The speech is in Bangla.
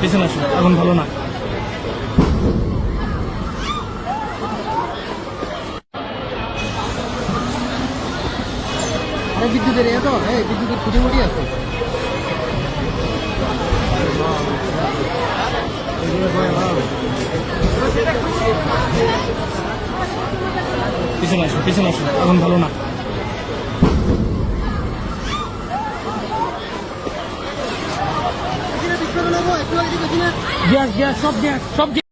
পিছনে আসুন এখন ভালো না। বিদ্যুতের এ তো এই বিদ্যুতের খুঁটিমুটি আছে। পিছনে আসুন পিছনে আসুন এখন ভালো না। গ্যাস গ্যাস সব গ্যাস সব